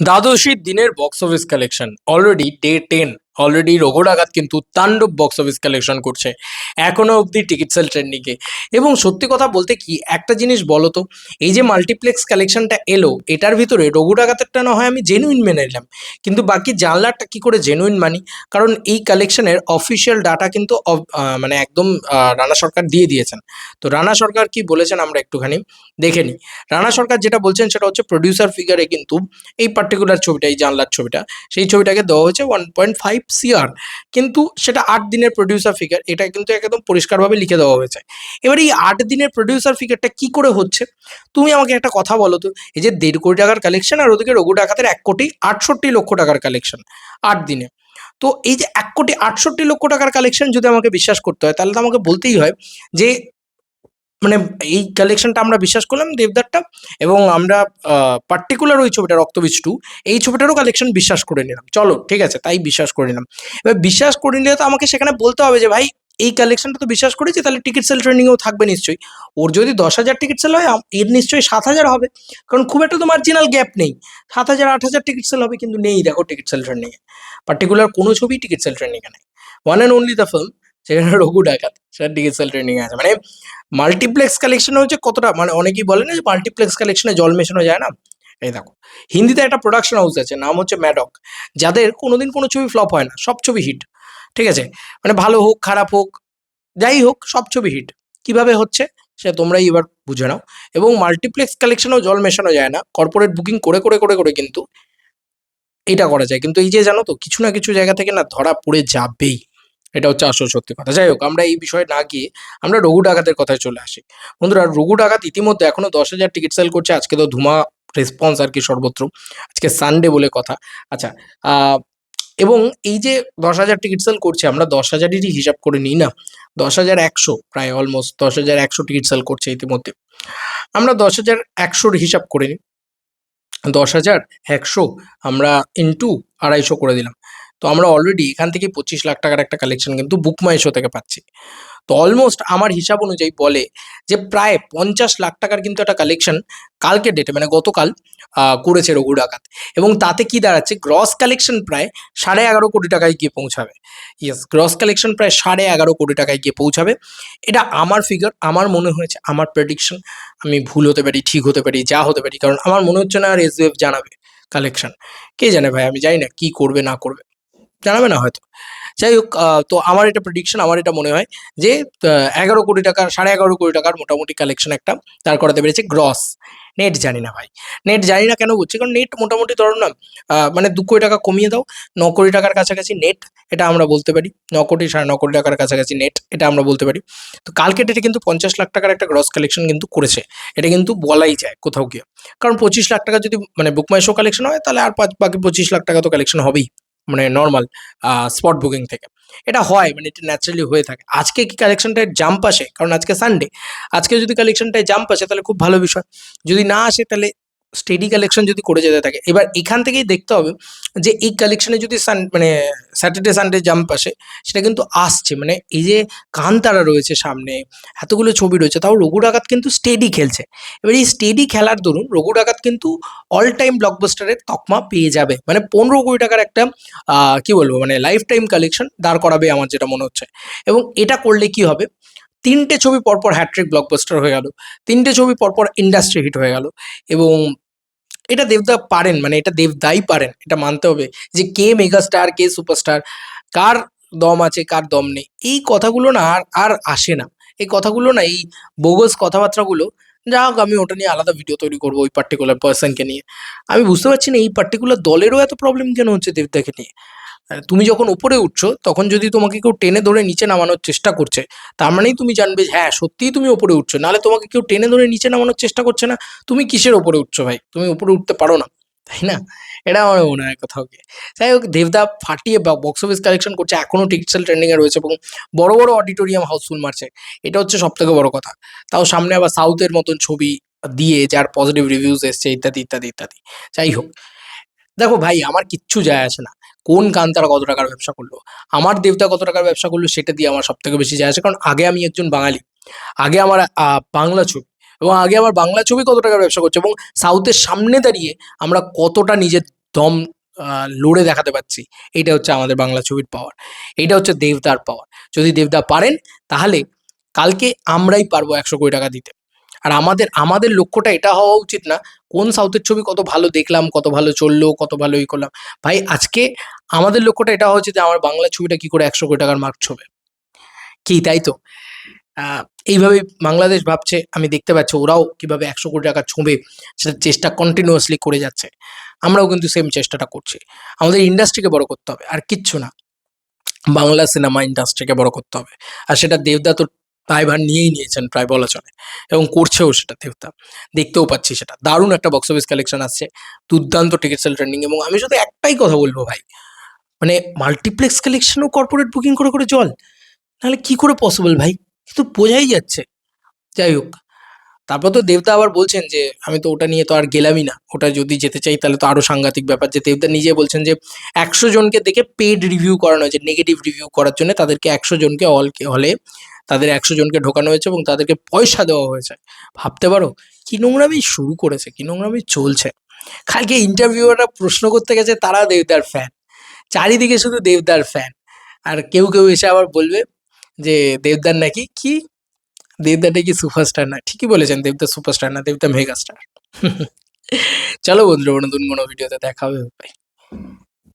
দ্বাদশীর দিনের box office collection already day ten already রঘুরাঘাত কিন্তু তাণ্ডব বক্স অফিস কালেকশন করছে। এখনও অবধি টিকিট সেল ট্রেন্ডিংয়ে এবং সত্যি কথা বলতে কি, একটা জিনিস বলো তো, এই যে মাল্টিপ্লেক্স কালেকশনটা এলো, এটার ভিতরে রঘুরাঘাতেরটা না হয় আমি জেনুইন মেনে নিলাম। কিন্তু বাকি জানলাটা কি করে জেনুইন মানি? কারণ এই কালেকশনের অফিসিয়াল ডাটা কিন্তু মানে একদম রানা সরকার দিয়ে দিয়েছেন। তো রানা সরকার কি বলেছেন আমরা একটুখানি দেখে নিই। রানা সরকার যেটা বলছেন সেটা হচ্ছে প্রডিউসার ফিগারে কিন্তু এই পার্টিকুলার ছবিটা, এই জানলার ছবিটা, সেই ছবিটাকে দেওয়া হয়েছে ওয়ান পয়েন্ট ফাইভ সিআর কিন্তু সেটা আট দিনের প্রডিউসার ফিগার এটা কিন্তু একদম পরিষ্কারভাবে লিখে দেওয়া হয়েছে। এবার এই আট দিনের প্রডিউসার ফিগারটা কি করে হচ্ছে? তুমি আমাকে একটা কথা বলো তো, এই যে দেড় কোটি টাকার কালেকশন আর ওদিকে রঘু ডাকাতের এক কোটি আটষট্টি লক্ষ টাকার কালেকশন আট দিনে। তো এই যে এক কোটি আটষট্টি লক্ষ টাকার কালেকশন যদি আমাকে বিশ্বাস করতে হয়, তাহলে তো আমাকে বলতেই হয় যে মানে এই কালেকশনটা আমরা বিশ্বাস করলাম দেবদারটা এবং আমরা পার্টিকুলার ওই ছবিটা রক্তবীজ টু এই ছবিটারও কালেকশন বিশ্বাস করে নিলাম। চলো, ঠিক আছে, তাই বিশ্বাস করে নিলাম। এবার বিশ্বাস করে নিলে তো আমাকে সেখানে বলতে হবে যে, ভাই, এই কালেকশনটা তো বিশ্বাস করেছি, তাহলে টিকিট সেল ট্রেন্ডিংয়েও থাকবে নিশ্চয়ই। ওর যদি দশ হাজার টিকিট সেল হয় এর নিশ্চয়ই সাত হাজার হবে। কারণ খুব একটা তো মার্জিনাল গ্যাপ নেই। সাত হাজার, আট হাজার টিকিট সেল হবে কিন্তু নেই, দেখো টিকিট সেল ট্রেন্ডিংয়ে পার্টিকুলার কোনো ছবি টিকিট সেল ট্রেন্ডিংয়ে নেই। One and only the film সেখানে রঘু ডাকাত সেটা টিকিট সেল ট্রেন্ডিংয়ে আছে মানে মাল্টিপ্লেক্স কালেকশন হচ্ছে কতটা? মানে অনেকেই বলে না যে মাল্টিপ্লেক্স কালেকশনে জল মেশানো যায় না? এই দেখো, হিন্দিতে একটা প্রোডাকশন হাউস আছে, নাম হচ্ছে ম্যাডক যাদের কোনোদিন কোনো ছবি ফ্লপ হয় না, সব ছবি হিট ঠিক আছে? মানে ভালো হোক, খারাপ হোক, যাই হোক, সব ছবি হিট কীভাবে হচ্ছে? সে তোমরাই এবার বুঝে নাও। এবং মাল্টিপ্লেক্স কালেকশনেও জল মেশানো যায় না কর্পোরেট বুকিং করে করে করে করে কিন্তু এটা করা যায়। কিন্তু এই যে জানো তো, কিছু না কিছু জায়গা থেকে না ধরা পড়ে যাবেই। এটা হচ্ছে আসল সত্যি কথা। যাই হোক, আমরা এই বিষয়ে না গিয়ে আমরা রঘু ডাকাতের কথায় চলে আসি। বন্ধুরা, রঘু ডাকাত ইতিমধ্যে এখনও দশ হাজার টিকিট সেল করছে। আজকে তো ধুমা রেসপন্স আর কি সর্বত্র। আজকে সানডে বলে কথা। আচ্ছা এবং এই যে দশ হাজার টিকিট সেল করছে, আমরা দশ হাজারেরই হিসাব করে নিই না? দশ হাজার একশো প্রায় অলমোস্ট দশ হাজার একশো টিকিট সেল করছে ইতিমধ্যে। আমরা দশ হাজার একশোর হিসাব করে নিই। দশ হাজার একশো আমরা ইন্টু আড়াইশো করে দিলাম। তো আমরা অলরেডি এখান থেকে পঁচিশ লাখ টাকার একটা কালেকশন কিন্তু বুক মাই শো থেকে পাচ্ছি। তো অলমোস্ট আমার হিসাব অনুযায়ী বলে যে প্রায় পঞ্চাশ লাখ টাকার কিন্তু একটা কালেকশন কালকে ডেটে মানে গতকাল করেছে রঘু ডাকাত। এবং তাতে কি দাঁড়াচ্ছে গ্রস কালেকশন প্রায় সাড়ে এগারো কোটি টাকায় গিয়ে পৌঁছাবে। ইয়েস গ্রস কালেকশন প্রায় সাড়ে এগারো কোটি টাকায় গিয়ে পৌঁছাবে। এটা আমার ফিগার আমার মনে হয়েছে, আমার প্রেডিকশন আমি ভুল হতে পারি, ঠিক হতে পারি, যা হতে পারি, কারণ আমার মনে হচ্ছে না আর এসবিএফ জানাবে কালেকশন কে জানে ভাই, আমি জানি না কি করবে, না করবে। জানাবে না হয়তো। যাই হোক তো আমার এটা প্রেডিকশন আমার এটা মনে হয় যে এগারো কোটি টাকার, সাড়ে এগারো কোটি টাকার মোটামুটি কালেকশন একটা দাঁড় করাতে পেরেছে গ্রস নেট জানি না ভাই। নেট জানি না কেন বলছি কারণ নেট মোটামুটি ধরো না মানে দু কোটি টাকা কমিয়ে দাও, ন কোটি টাকার কাছাকাছি নেট এটা আমরা বলতে পারি। ন কোটি, সাড়ে ন কোটি টাকার কাছাকাছি নেট এটা আমরা বলতে পারি। তো কালকে এটা কিন্তু পঞ্চাশ লাখ টাকার একটা গ্রস কালেকশন কিন্তু করেছে। এটা কিন্তু বলাই যায় কোথাও গিয়ে। কারণ পঁচিশ লাখ টাকা যদি মানে বুকমাই শো কালেকশন হয়, তাহলে আর পাঁচ, বাকি পঁচিশ লাখ টাকা তো কালেকশন হবেই। মানে নর্মাল স্পট বুকিং থেকে। এটা হয় মানে এটা ন্যাচারালি হয়ে থাকে। আজকে কি কালেকশনটায় জাম্প আসে? কারণ আজকে সানডে আজকে যদি কালেকশনটায় জাম্প আসে, তাহলে খুব ভালো বিষয়। যদি না আসে, তাহলে স্টেডি কালেকশন যদি করে যেতে থাকে। এবার এখান থেকেই দেখতে হবে যে এই কালেকশনে যদি সান মানে স্যাটারডে সানডে জাম্প আসে, সেটা কিন্তু আসছে। মানে এই যে কান্তারা রয়েছে সামনে, এতগুলো ছবি রয়েছে, তাও রঘু ডাকাত কিন্তু স্টেডি খেলছে। এবার এই স্টেডি খেলার দরুন রঘু ডাকাত কিন্তু অল টাইম ব্লকবাস্টারের তকমা পেয়ে যাবে। মানে পনেরো কোটি টাকার একটা কি বলব মানে লাইফ টাইম কালেকশন দাঁড় করাবে আমার যেটা মনে হচ্ছে। এবং এটা করলে কি হবে? তিনটে ছবি পরপর হ্যাট্রিক ব্লকবাস্টার হয়ে গেল, তিনটে ছবি পরপর ইন্ডাস্ট্রি হিট হয়ে গেল। এবং এটা দেবদা পারেন মানে এটা দেবদাই পারেন, এটা মানতে হবে যে কে মেগাস্টার, কে সুপারস্টার, কার দম আছে, কার দম নেই। এই কথাগুলো না আর আর আসে না। এই কথাগুলো না, এই বোগস কথাবার্তাগুলো, যা হোক আমি ওটা নিয়ে আলাদা ভিডিও তৈরি করব ওই পার্টিকুলার পার্সনকে নিয়ে। আমি বুঝতে পারছি না, এই পার্টিকুলার দলেরও এত প্রবলেম কেন হচ্ছে দেবদাকে নিয়ে? তুমি যখন উপরে উঠছো, তখন যদি তোমাকে কেউ টেনে ধরে নিচে নামানোর চেষ্টা করছে, তার মানেই তুমি জানবে হ্যাঁ সত্যিই তুমি ওপরে উঠছো। নাহলে তোমাকে কেউ টেনে ধরে নিচে নামানোর চেষ্টা করছে না। তুমি কিসের ওপরে উঠছো ভাই? তুমি উপরে উঠতে পারো না, তাই না? এটা আমার মনে হয় কোথাও গিয়ে যাই হোক, দেবদা ফাটিয়ে বক্স অফিস কালেকশন করছে এখনও টিকিট সেল ট্রেন্ডিংয়ে রয়েছে এবং বড় বড় অডিটোরিয়াম হাউসফুল মারছে। এটা হচ্ছে সব থেকে বড় কথা। তাও সামনে আবার সাউথের মতন ছবি দিয়ে যার পজিটিভ রিভিউজ এসছে, ইত্যাদি ইত্যাদি ইত্যাদি। যাই হোক, দেখো ভাই, আমার কিচ্ছু যায় আসে না। কোন কান্তারা কত টাকার ব্যবসা করল? আমার দেবতা কত টাকার ব্যবসা করল সেটা দিয়ে আমার সব থেকে বেশি যায় আসে। কারণ আগে আমি একজন বাঙালি। আগে আমার বাংলা ছবি এবং আগে আমার বাংলা ছবি কত টাকার ব্যবসা করছে এবং সাউথের সামনে দাঁড়িয়ে আমরা কতটা নিজের দম লড়ে দেখাতে পারছি। এটা হচ্ছে আমাদের বাংলা ছবির পাওয়ার এইটা হচ্ছে দেবদার পাওয়ার যদি দেবদা পারেন তাহলে কালকে আমরাই পারব একশো কোটি টাকা দিতে। আর আমাদের আমাদের লক্ষ্যটা এটা হওয়া উচিত না, কোন সাউথের ছবি কত ভালো দেখলাম, কত ভালো চলল, কত ভালো ই করলাম। ভাই, আজকে আমাদের লক্ষ্যটা এটা হওয়া উচিত যে আমার বাংলা ছবিটা কি করে একশো কোটি টাকার মার্ক ছবে। কি, তাই তো? এইভাবে বাংলাদেশ ভাবছে, আমি দেখতে পাচ্ছি ওরাও কীভাবে একশো কোটি টাকা ছুঁবে সেটা চেষ্টা কন্টিনিউয়াসলি করে যাচ্ছে। আমরাও কিন্তু সেম চেষ্টাটা করছি। আমাদের ইন্ডাস্ট্রিকে বড় করতে হবে, আর কিচ্ছু না। বাংলা সিনেমা ইন্ডাস্ট্রিকে বড় করতে হবে। আর সেটা দেবদা তো দায়ভার নিয়েই নিয়েছেন প্রায় বলা চলে এবং করছেও সেটা দেবদা দেখতেও পাচ্ছি সেটা। দারুণ একটা বক্স অফিস কালেকশন আসছে, দুর্দান্ত টিকিট সেল ট্রেন্ডিং এবং আমি শুধু একটাই কথা বলব ভাই মানে মাল্টিপ্লেক্স কালেকশনও কর্পোরেট বুকিং করে করে চল নাহলে কি করে পসিবল ভাই? কিন্তু বোঝাই যাচ্ছে। যাই হোক, তারপর তো দেবদা আবার বলছেন যে, আমি তো ওটা নিয়ে তো আর গেলামই না, ওটা যদি যেতে চাই তাহলে তো আরও সাংঘাতিক ব্যাপার। যে দেবদা নিজে বলছেন যে, একশো জনকে দেখে পেড রিভিউ করানো হয়েছে নেগেটিভ রিভিউ করার জন্য তাদেরকে একশো জনকে অল হলে তাদের একশো জনকে ঢোকানো হয়েছে এবং তাদেরকে পয়সা দেওয়া হয়েছে। ভাবতে পারো, কি নোংরামি শুরু করেছে, কি নোংরামি চলছে। কালকে ইন্টারভিউয়াররা প্রশ্ন করতে গেছে, তারা দেবদার ফ্যান চারিদিকে শুধু দেবদার ফ্যান আর কেউ কেউ এসে আবার বলবে যে, দেবদার নাকি? কি? দেবদা নাকি সুপারস্টার না? ঠিকই বলেছেন দেবদা সুপারস্টার না, দেবদা মেগাস্টার চলো বন্ধুরা নতুন কোনো ভিডিওতে দেখা হবে।